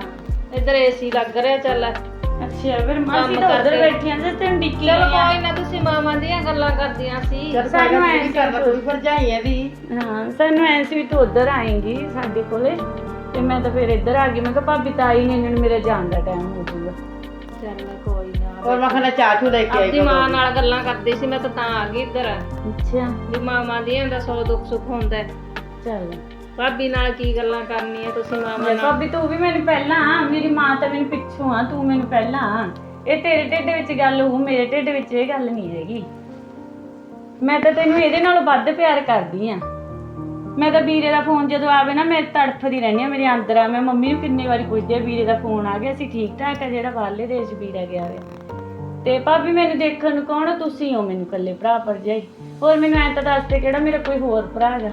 ਇੱਧਰ ਏਸੀ ਲੱਗ ਰਿਹਾ ਚੱਲ। ਅੱਛਾ ਫਿਰ ਮਾਸੀ ਕੰਮ ਤਾਂ ਉਧਰ ਕਰਦੇ। ਬੈਠੀਆਂ ਜੇ ਤੈਨੂੰ ਡਿੱਕੀ ਚਲੋ ਕੋਈ ਨਾ ਤੁਸੀਂ ਮਾਮਾ ਦੀਆਂ ਗੱਲਾਂ ਕਰਦੀਆਂ ਸੀ। ਸਾਨੂੰ ਐਂ ਕੀ ਕਰਦਾ ਕੋਈ ਭਰਜਾਈ ਹੈ ਦੀ ਹਾਂ ਸਾਨੂੰ ਐਂ ਸੀ ਵੀ ਤੂੰ ਉਧਰ ਆਏਂਗੀ ਸਾਡੇ ਕੋਲੇ। ਤੇ ਮੈਂ ਤਾਂ ਫਿਰ ਇੱਧਰ ਆ ਗਈ। ਮੈਂ ਕਿਹਾ ਭਾਬੀ ਤਾਂ ਆਈ ਨਹੀਂ ਇਹਨਾਂ ਮੇਰਾ ਜਾਣ ਦਾ ਟਾਈਮ ਹੋ ਜਾਊਗਾ ਚੱਲ ਕੋਈ ਨਾ ਔਰ ਮੈਂ ਕਹਿੰਦਾ ਚਾਹ ਚੂ ਲੈ ਕੇ ਆਈ ਮਾਂ ਨਾਲ ਗੱਲਾਂ ਕਰਦੀ ਸੀ ਮੈਂ ਤਾਂ ਤਾਂ ਆ ਗਈ ਇੱਧਰ। ਅੱਛਾ। ਵੀ ਮਾਮਾ ਦੀਆਂ ਦਾ ਸੌ ਦੁੱਖ ਸੁੱਖ ਹੁੰਦਾ। ਹੈ। ਚੱਲ। ਭਾਬੀ ਨਾਲ ਕੀ ਗੱਲਾਂ ਕਰਨੀਆਂ ਤੁਸੀਂ ਮਾਮਾ ਨਾਲ? ਭਾਬੀ ਤੂੰ ਵੀ ਮੈਨੂੰ ਪਹਿਲਾਂ ਮੇਰੀ ਮਾਂ ਤਾਂ ਮੈਨੂੰ ਪਿੱਛੋਂ ਆ ਤੂੰ ਮੈਨੂੰ ਪਹਿਲਾਂ ਇਹ ਤੇਰੇ ਢਿੱਡ ਵਿੱਚ ਗੱਲ ਹੋਊ ਮੇਰੇ ਢਿੱਡ ਵਿੱਚ ਇਹ ਗੱਲ ਨਹੀਂ ਹੈਗੀ। ਮੈਂ ਤਾਂ ਤੈਨੂੰ ਇਹਦੇ ਨਾਲੋਂ ਵੱਧ ਪਿਆਰ ਕਰਦੀ ਆ। ਮੈਂ ਤਾਂ ਵੀਰੇ ਦਾ ਫੋਨ ਜਦੋਂ ਆਵੇ ਨਾ ਮੈਂ ਤੜਫਦੀ ਰਹਿੰਦੀ ਆ ਮੇਰੇ ਅੰਦਰ ਆ ਮੈਂ ਮੰਮੀ ਨੂੰ ਕਿੰਨੇ ਵਾਰੀ ਪੁੱਛਦੀ ਆ ਵੀਰੇ ਦਾ ਫੋਨ ਆ ਗਿਆ ਸੀ ਠੀਕ ਠਾਕ ਆ ਜਿਹੜਾ ਬਾਹਰਲੇ ਦੇਸ਼ ਵੀਰਾ ਗਿਆ ਵੇ। ਤੇ ਭਾਬੀ ਮੈਨੂੰ ਦੇਖਣ ਨੂੰ ਕੌਣ ਆ? ਤੁਸੀਂ ਹੋ ਮੈਨੂੰ ਇਕੱਲੇ ਭਰਾ ਭਰਜਾਈ। ਹੋਰ ਮੈਨੂੰ ਐਂ ਤਾਂ ਦੱਸ ਦੇ ਕਿਹੜਾ ਮੇਰਾ ਕੋਈ ਹੋਰ ਭਰਾ ਹੈਗਾ।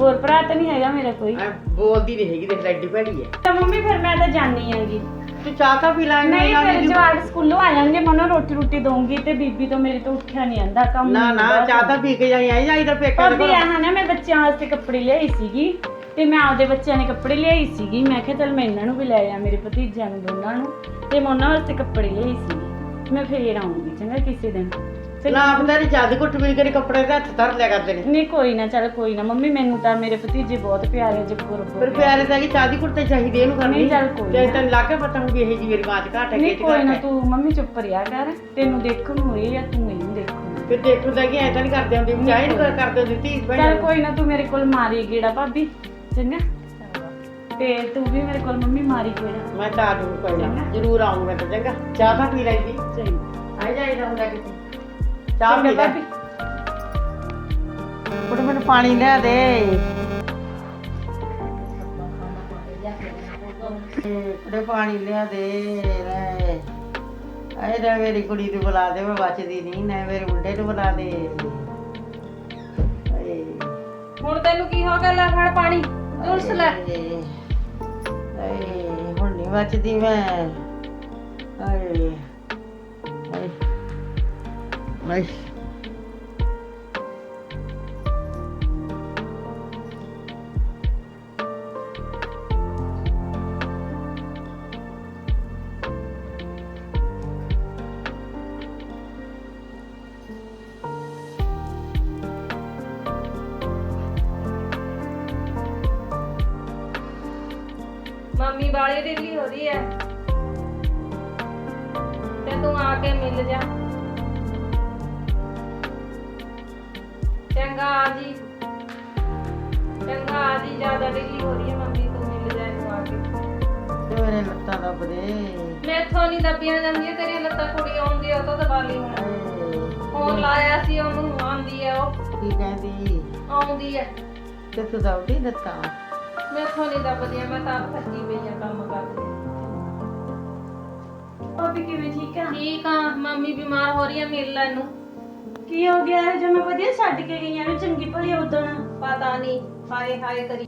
ਹੋਰ ਭਰਾ ਤਾਂ ਨਹੀਂ ਹੈਗਾ ਮੇਰਾ ਕੋਈ। ਐ ਬੋਲਦੀ ਨਹੀਂ ਹੈਗੀ ਦੇਖ ਲੱਡੀ ਭੈੜੀ ਹੈ ਤਾਂ ਮੰਮੀ ਫਿਰ ਮੈਂ ਤਾਂ ਜਾਣੀ ਆਂਗੀ ਤੂੰ ਚਾਹ ਤਾਂ ਪੀ ਲੈ ਨਹੀਂ ਫਿਰ ਜਵਾਕ ਸਕੂਲੋਂ ਆ ਜਾਣਗੇ ਮਨੋਂ ਰੋਟੀ ਰੋਟੀ ਦਊਂਗੀ ਤੇ ਬੀਬੀ ਤੋਂ ਮੇਰੇ ਤੋਂ ਉੱਠਿਆ ਨਹੀਂ ਜਾਂਦਾ ਕੰਮ ਨਾ ਨਾ ਚਾਹ ਤਾਂ ਪੀ ਕੇ ਜਾਈ ਆਈ ਜਾਈਦਾ ਪੇਕਾ ਦੇ ਭਾਬੀ। ਆਹ ਨਾ ਮੈਂ ਬੱਚਿਆਂ ਵਾਸਤੇ ਕੱਪੜੇ ਲਿਆਈ ਸੀਗੀ ਤੇ ਮੈਂ ਆਪਦੇ ਬੱਚਿਆਂ ਦੇ ਕੱਪੜੇ ਲਿਆਈ ਸੀਗੀ। ਮੈਂ ਕਿਹਾ ਚਲ ਮੈਂ ਇਹਨਾਂ ਨੂੰ ਵੀ ਲੈ ਜਾ ਮੇਰੇ ਭਤੀਜਿਆਂ ਨੂੰ ਦੋਨਾਂ ਨੂੰ। ਤੇ ਮੈਂ ਉਹਨਾਂ ਵਾਸਤੇ ਕੱਪੜੇ ਲਿਆਈ ਸੀਗੀ। ਮੈਂ ਫੇਰ ਆਉਂਗੀ ਚੰਗਾ ਕਿਸੇ ਦਿਨ। ਫਿਰ ਨਾ ਆਪਦਾ ਨਹੀਂ ਚਾਹ ਦੀ ਘੁੱਟ ਪੀ ਕੇ ਕੱਪੜੇ ਦੇ ਹੱਥ ਧਰ ਲਿਆ ਕਰਦੇ ਨੇ। ਨਹੀਂ ਕੋਈ ਨਾ ਚਲ ਕੋਈ ਨਾ ਮੰਮੀ ਮੈਨੂੰ ਤਾਂ ਮੇਰੇ ਭਤੀਜੇ ਬਹੁਤ ਪਿਆਰੇ ਜੱਗੂ ਰੱਬੋ ਫਿਰ ਪਿਆਰੇ ਤਾਂ ਕਿ ਚਾਹ ਦੀ ਘੁੱਟ ਤੇ ਚਾਹੀਦੀ ਇਹਨੂੰ ਕਰਨੀ। ਨਹੀਂ, ਚੱਲ ਕੋਈ ਤੇ ਨਾ। ਤੈਨੂੰ ਲੱਗ ਕੇ ਪਤਾ ਹੋਊਗੀ ਇਹ ਜੀ ਮੇਰੀ ਚ ਘਾਟ ਹੈ ਨਹੀਂ ਕਿ ਕੋਈ ਨਾ ਤੂੰ ਮੰਮੀ ਚੁੱਪ ਰਿਹਾ ਕਰ ਤੈਨੂੰ ਦੇਖਣ ਨੂੰ ਇਹ ਆ ਤੂੰ ਮੈਨੂੰ ਦੇਖਣ ਫਿਰ ਦੇਖੂਦਾ ਕਿ ਐ ਤਾਂ ਨਹੀਂ ਕਰਦੇ ਹੁੰਦੇ ਚਾਹ ਨਹੀਂ ਕਰਦੇ ਹੁੰਦੇ ਧੀ ਚੱਲ ਕੋਈ ਨਾ ਤੂੰ ਮੇਰੇ ਕੋਲ ਮਾਰੀ ਗੇੜਾ ਭਾਬੀ ਚੰਗਾ? ਤੇ ਤੂੰ ਵੀ ਮੇਰੇ ਕੋਲ ਮੰਮੀ ਮਾਰੀ ਗੇੜਾ। ਮੈਂ ਤਾਂ ਆ ਜੂ ਕੋਈ ਨਾ ਜ਼ਰੂਰ ਆਉਂਗਾ ਮੈਂ ਤਾਂ ਚੰਗਾ। ਚਾਹ ਤਾਂ ਪੀ ਲੈਂਦੀ। ਚੰਗਾ। ਆ ਜਾਈਦਾ ਹੁੰਦਾ ਕਿਤੇ। ਚਾਹ ਪੀ ਲੈ। ਕੁੜ ਮੈਨੂੰ ਪਾਣੀ ਲਿਆ ਦੇ। ਕੁੜੇ ਪਾਣੀ ਲਿਆ ਦੇ ਲੈ। ਆਏ ਰੇ ਮੇਰੀ ਕੁੜੀ ਨੂੰ ਬੁਲਾ ਦੇ ਮੈਂ ਬਚਦੀ ਨਹੀਂ ਨਾ ਮੇਰੇ ਮੁੰਡੇ ਨੂੰ ਬੁਲਾ ਦੇ। ਹੁਣ ਤੈਨੂੰ ਕੀ ਹੋ ਗਿਆ ਲੈ ਫੜ ਪਾਣੀ ਜੂਸ ਲੈ। ਹੁਣ ਨਹੀਂ ਬਚਦੀ ਮੈਂ। ਆਏ। ਆਏ ਮੰਮੀ ਵਾਲੀ ਢਿੱਲੀ ਹੋ ਰਹੀ ਹੈ। ਤੇ ਤੂੰ ਆ ਕੇ ਮਿਲ ਜਾ। ਚੰਗਾ ਆ ਜੀ। ਚੰਗਾ ਆ ਜੀ ਜ਼ਿਆਦਾ ਢਿੱਲੀ ਹੋ ਰਹੀ ਹੈ ਮੰਮੀ ਤੂੰ ਮਿਲ ਜਾ ਇਹਨੂੰ ਆ ਕੇ। ਤੇ ਮੇਰੇ ਲੱਤਾਂ ਦੇ ਮੈਥੋਂ ਨਹੀਂ ਦੱਬੀਆਂ ਜਾਂਦੀਆਂ ਤੇਰੀਆਂ ਲੱਤਾਂ ਕੁੜੀ ਆਉਂਦੀ ਆ ਉਹ ਤਾਂ ਦਬਾ ਲਈ ਹੁਣ। ਫੋਨ ਲਾਇਆ ਸੀ ਉਹਨੂੰ ਆਉਂਦੀ ਹੈ ਉਹ। ਕੀ ਕਹਿੰਦੀ? ਆਉਂਦੀ ਹੈ ਤੇ ਤੂੰ ਦਬਦੀ ਲੱਤਾਂ? ਮੈਥੋਂ ਨਹੀਂ ਦੱਬਦੀਆਂ ਮੈਂ ਤਾਂ ਆਪ ਥੱਕੀ ਪਈ ਆ ਕੰਮ ਕਰਕੇ ਭਾਬੀ ਕਿਵੇਂ ਠੀਕ ਆ? ਠੀਕ ਆ ਮੰਮੀ ਬਿਮਾਰ ਹੋ ਰਹੀ ਆ ਮਿਲ ਲੈ ਇਹਨੂੰ। ਕੀ ਹੋ ਗਿਆ? ਜੋ ਮੈਂ ਵਧੀਆ ਛੱਡ ਕੇ ਗਈ ਐਵੇਂ ਚੰਗੀ ਭਲੀ ਉਦਣ। ਪਤਾ ਨਹੀਂ ਹਾਏ ਹਾਏ ਕਰੀ।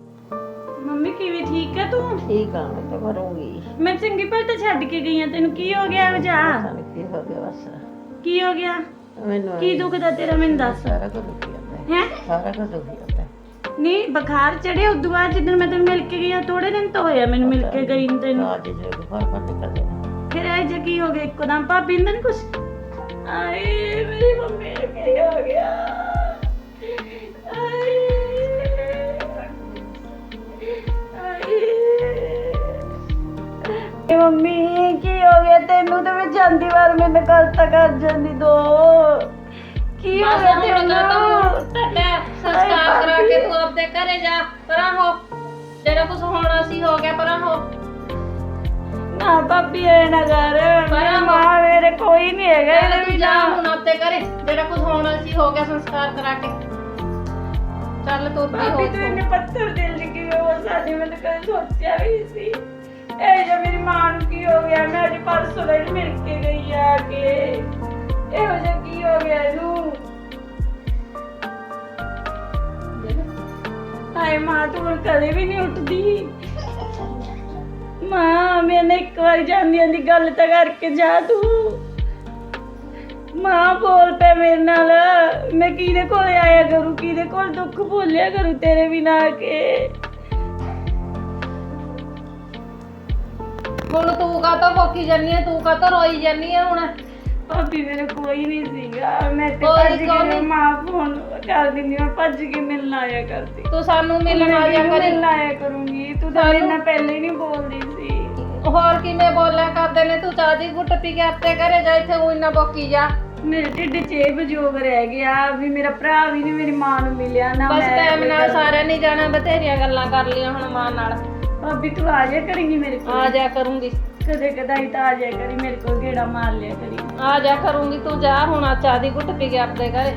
ਮੰਮੀ ਕਿਵੇਂ ਠੀਕ ਆ ਤੂੰ? ਠੀਕ ਆ ਮੈਂ ਤਾਂ ਮਰੂੰਗੀ ਮੈਂ ਚੰਗੀ ਭਲੀ ਤਾਂ ਛੱਡ ਕੇ ਗਈ ਆ ਤੈਨੂੰ ਕੀ ਹੋ ਗਿਆ ਜਿਹਾ? ਸਾਨੂੰ ਕੀ ਹੋ ਗਿਆ ਬਸ। ਕੀ ਹੋ ਗਿਆ? ਮੈਨੂੰ ਕੀ ਦੁਖਦਾ ਤੇਰਾ ਮੈਨੂੰ ਦੱਸ। ਸਾਰਾ ਕੁਝ ਦੁਖੀ ਜਾਂਦਾ ਹੈ ਹੈ? ਸਾਰਾ ਕੁਝ ਦੁਖੀ ਜਾਂਦਾ ਹੈ ਨਹੀਂ ਬੁਖਾਰ ਚੜਿਆ ਉਦੋਂ ਬਾਅਦ ਜਿੱਦਣ ਮੈਂ ਤੈਨੂੰ ਮਿਲ ਕੇ ਗਈ ਆ ਥੋੜੇ ਦਿਨ ਤਾਂ ਹੋਇਆ ਮੈਨੂੰ ਮਿਲ ਕੇ ਗਈ ਨੂੰ ਤੈਨੂੰ। ਅੱਜ ਜੇ ਫਰ ਫਰ ਨਿਕਲਦੇ ਨੇ ਫਿਰ ਇਹ ਜੇ ਕੀ ਹੋ ਗਿਆ? ਇੱਕਦਮ ਭਾਬੀ ਨੂੰ ਤਾਂ ਨੀ ਕੁਛ ਆਏ ਮੇਰੀ ਮੰਮੀ ਨੂੰ ਕੀ ਹੋ ਗਿਆ? ਆਏ ਮੰਮੀ ਕੀ ਹੋ ਗਿਆ ਤੈਨੂੰ? ਤੇ ਮੈਂ ਜਾਂਦੀ ਵਾਰ ਮੈਨੂੰ ਗਲਤ ਕਰ ਜਾਂਦੀ ਦੋ। ਕੀ ਹੋ ਗਿਆ ਤੈਨੂੰ? ਤੂੰ ਟੱਡਾ ਸੰਸਕਾਰ ਕਰਾ ਕੇ ਤੂੰ ਆਪਦੇ ਘਰੇ ਜਾ। ਪਰਾਂ ਹੋ। ਜਿਹੜਾ ਕੁਝ ਹੋਣਾ ਸੀ ਹੋ ਗਿਆ ਪਰਾਂ ਹੋ। ਨਾ ਭਾਬੀ ਇਹ ਨਾ ਕਰ। ਮੇਰੀ ਮਾਂ ਮੇਰੇ ਕੋਈ ਨਹੀਂ ਹੈਗਾ ਇਹਦੇ ਤੂੰ ਜਾ ਬਿਨਾਂ। ਹੁਣ ਆਪੇ ਕਰੇ ਜਿਹੜਾ ਕੁਝ ਹੋਣਾ ਸੀ ਹੋ ਗਿਆ ਸੰਸਕਾਰ ਕਰਾ ਕੇ। ਚੱਲ ਤੂੰ ਹੋ ਭਾਬੀ ਤੂੰ ਇਹਨੇ ਪੱਥਰ ਦਿਲ ਦੀ ਕਿਵੇਂ ਹੋ ਸਾਡੀ ਮੈਂ ਤਾਂ ਕਦੇ ਸੋਚਿਆ ਵੀ ਨਹੀਂ ਸੀ। ਇਹ ਜੇ ਮੇਰੀ ਮਾਂ ਨੂੰ ਕੀ ਹੋ ਗਿਆ? ਮੈਂ ਅੱਜ ਪਰਸੋਂ ਦਾ ਮਿਲ ਕੇ ਗਈ ਆ ਕੇ। ਇਹੋ ਜਿਹਾ ਕੀ ਹੋ ਗਿਆ ਇਹਨੂੰ? ਹਾਏ ਮਾਂ ਤੂੰ ਹੁਣ ਕਦੇ ਵੀ ਨਹੀਂ ਉੱਠਦੀ। ਮਾਂ ਮੈਨੇ ਇੱਕ ਵਾਰ ਜਾਂਦੀਆਂ ਦੀ ਗੱਲ ਤਾਂ ਕਰਕੇ ਜਾ ਤੂੰ। ਮਾਂ, ਬੋਲ ਪੈ ਮੇਰੇ ਨਾਲ। ਮੈਂ ਕਿਹਦੇ ਕੋਲ ਆਇਆ ਕਰੂ, ਕਿਹਦੇ ਕੋਲ ਦੁੱਖ ਭੁੱਲਿਆ ਕਰੂ ਤੇਰੇ ਬਿਨਾ ਆ ਕੇ? ਹੁਣ ਤੂੰ ਕਾਹਤੋਂ ਤਾਂ ਬੋਕੀ ਜਾਨੀ ਹੈ ਤੂੰ ਕਾਹਤੋਂ ਰੋਈ ਜਾਨੀ ਆ ਹੁਣ? ਭਾਬੀ ਮੇਰੇ ਕੋਈ ਨਹੀਂ ਸੀਗਾ। ਮੈਂ ਤੇ ਭੱਜ ਕੇ ਮੇਰੀ ਮਾਂ ਫੋਨ ਕਰ ਦਿੰਦੀ ਮੈਂ ਭੱਜ ਕੇ ਮਿਲਣ ਆਇਆ ਕਰਦੀ। ਤੂੰ ਸਾਨੂੰ ਮਿਲਣ ਆ ਜਾ ਮੈਂ ਕਰੀ ਮਿਲਣ ਆਇਆ ਕਰੂੰਗੀ। ਤੂੰ ਤਾਂ ਮੇਰੇ ਨਾਲ ਪਹਿਲੇ ਹੀ ਨਹੀਂ ਬੋਲਦੀ ਸੀ। ਹੋਰ ਕਿਵੇਂ ਬੋਲਿਆ ਕਰਦੇ ਨੇ? ਤੂੰ ਚਾਹ ਦੀ ਗੁੱਟ ਪੀ ਕੇ ਆਪੇ ਘਰੇ ਜਾ ਇੱਥੇ ਉਹ ਇੰਨਾ ਬੋਕੀ ਜਾ। ਮੇਰੇ ਢਿੱਡ 'ਚ ਇਹ ਬਜੋਗ ਰਹਿ ਗਿਆ ਵੀ ਮੇਰਾ ਭਰਾ ਵੀ ਨਹੀਂ ਮੇਰੀ ਮਾਂ ਨੂੰ ਮਿਲਿਆ ਨਾ ਬਸ ਟਾਈਮ ਨਾਲ ਸਾਰਿਆਂ ਨੇ ਜਾਣਾ ਬਥੇਰੀਆਂ ਗੱਲਾਂ ਕਰ ਲਈਆਂ ਹੁਣ ਮਾਂ ਨਾਲ। ਭਾਬੀ ਤੂੰ ਆ ਜਾ ਕਰੇਂਗੀ ਮੇਰੇ ਕੋਲ। ਆ ਜਾ ਕਰੂੰਗੀ। ਕਦੇ ਕਦਾਈ ਤਾਂ ਆ ਜਾ ਕਰੀ ਮੇਰੇ ਕੋਲ ਗੇੜਾ ਮਾਰ ਲਿਆ ਕਰੀ। ਆ ਜਾ ਕਰੂੰਗੀ ਤੂੰ ਜਾ ਹੁਣ ਆ ਚਾਹ ਦੀ ਗੁੱਟ ਪੀ ਕੇ ਆਪਦੇ ਘਰੇ।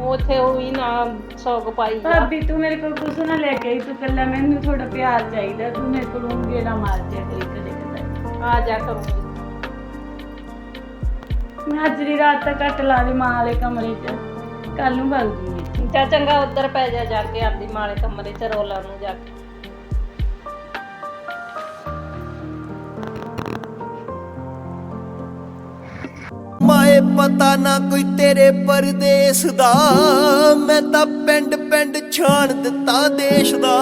ਉੱਥੇ ਉਹ ਵੀ ਨਾ ਸੌਗ ਪਾਈ ਜਾ ਭਾਬੀ ਤੂੰ ਮੇਰੇ ਕੋਲ ਕੁਛ ਨਾ ਲੈ ਕੇ ਆਈ ਤੂੰ ਕੱਲਾ ਮੈਨੂੰ ਥੋੜਾ ਪਿਆਰ ਚਾਹੀਦਾ ਤੂੰ ਮੇਰੇ ਕੋਲ ਗੇੜਾ ਮਾਰ ਦਿਆ ਕਰੀ ਕਦੇ ਕਦਾਈ। ਆ ਜਾ ਕਰੂੰਗੀ। ਮੈਂ ਅੱਜ ਦੀ ਰਾਤ ਤੱਕ ਕੱਟ ਲਾ ਲਈ ਮਾਂ ਵਾਲੇ ਕਮਰੇ 'ਚ। ਕੱਲ ਨੂੰ ਵਗ ਜੂਗੀ। ਚਾ ਚੰਗਾ ਉੱਧਰ ਪੈ ਜਾ ਜਾ ਕੇ ਆਪਦੀ ਮਾਲੇ ਕਮਰੇ ਚ ਰੋਲਾ ਨੂੰ ਜਾ ਕੇ। ਪਤਾ ਨਾ ਕੋਈ ਤੇਰੇ ਪਰਦੇਸ ਦਾ। ਮੈਂ ਤਾਂ ਪਿੰਡ ਪਿੰਡ ਛਾਣ ਦਿੱਤਾ ਦੇਸ਼ ਦਾ।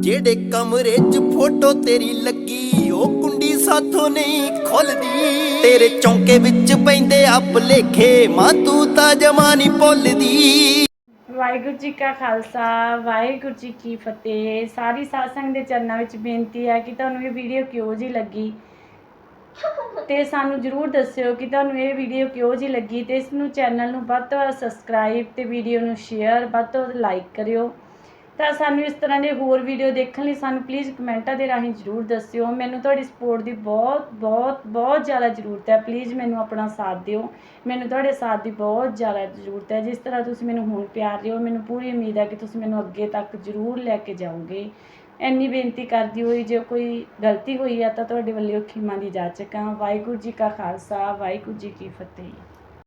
ਜਿਹੜੇ ਕਮਰੇ 'ਚ ਫੋਟੋ ਤੇਰੀ ਲੱਗੀ, ਉਹ ਕੁੰਡੀ ਸਾਥੋਂ ਨਹੀਂ ਖੁੱਲਦੀ। ਤੇਰੇ ਚੌਂਕੇ ਵਿੱਚ ਪੈਂਦੇ ਆ ਭੁਲੇਖੇ ਮਾਂ ਤੂੰ ਤਾਂ ਜਮਾ ਨਹੀਂ ਭੁੱਲਦੀ। ਵਾਹਿਗੁਰੂ ਜੀ ਕਾ ਖਾਲਸਾ, ਵਾਹਿਗੁਰੂ ਜੀ ਕੀ ਫਤਿਹ। ਸਾਰੀ ਸਾਧ ਸੰਗਤ ਦੇ ਚਰਨਾਂ ਵਿੱਚ ਬੇਨਤੀ ਹੈ ਕਿ ਤੁਹਾਨੂੰ ਇਹ ਵੀਡੀਓ ਕਿਉਂ ਜੀ ਲੱਗੀ? ਤੇ ਸਾਨੂੰ ਜਰੂਰ ਦੱਸਿਓ ਕਿ ਤੁਹਾਨੂੰ ਇਹ ਵੀਡੀਓ ਕਿਉਂ ਜੀ ਲੱਗੀ ਤੇ ਇਸ ਨੂੰ ਚੈਨਲ ਨੂੰ ਵੱਧ ਤੋਂ ਵੱਧ ਸਬਸਕ੍ਰਾਈਬ ਤੇ ਵੀਡੀਓ ਨੂੰ ਸ਼ੇਅਰ ਵੱਧ ਤੋਂ ਵੱਧ ਲਾਈਕ ਕਰਿਓ। ਤਾਂ ਸਾਨੂੰ ਇਸ ਤਰ੍ਹਾਂ ਦੇ ਹੋਰ ਵੀਡੀਓ ਦੇਖਣ ਲਈ ਸਾਨੂੰ ਪਲੀਜ਼ ਕਮੈਂਟਾਂ ਦੇ ਰਾਹੀਂ ਜਰੂਰ ਦੱਸਿਓ। ਮੈਨੂੰ ਤੁਹਾਡੀ ਸਪੋਰਟ ਦੀ ਬਹੁਤ ਬਹੁਤ ਬਹੁਤ ਜ਼ਿਆਦਾ ਜ਼ਰੂਰਤ ਹੈ। ਪਲੀਜ਼ ਮੈਨੂੰ ਆਪਣਾ ਸਾਥ ਦਿਓ। ਮੈਨੂੰ ਤੁਹਾਡੇ ਸਾਥ ਦੀ ਬਹੁਤ ਜ਼ਿਆਦਾ ਜ਼ਰੂਰਤ ਹੈ। ਜਿਸ ਤਰ੍ਹਾਂ ਤੁਸੀਂ ਮੈਨੂੰ ਹੁਣ ਪਿਆਰ ਦਿਓ ਮੈਨੂੰ ਪੂਰੀ ਉਮੀਦ ਹੈ ਕਿ ਤੁਸੀਂ ਮੈਨੂੰ ਅੱਗੇ ਤੱਕ ਜ਼ਰੂਰ ਲੈ ਕੇ ਜਾਓਗੇ। ਇੰਨੀ ਬੇਨਤੀ ਕਰਦੀ ਹੋਈ, ਜੇ ਕੋਈ ਗਲਤੀ ਹੋਈ ਆ ਤਾਂ ਤੁਹਾਡੇ ਵੱਲੋਂ ਖਿਮਾ ਦੀ ਜਾਚਕਾਂ ਵਾਹਿਗੁਰੂ ਜੀ ਕਾ ਖਾਲਸਾ, ਵਾਹਿਗੁਰੂ ਜੀ ਕੀ ਫਤਿਹ।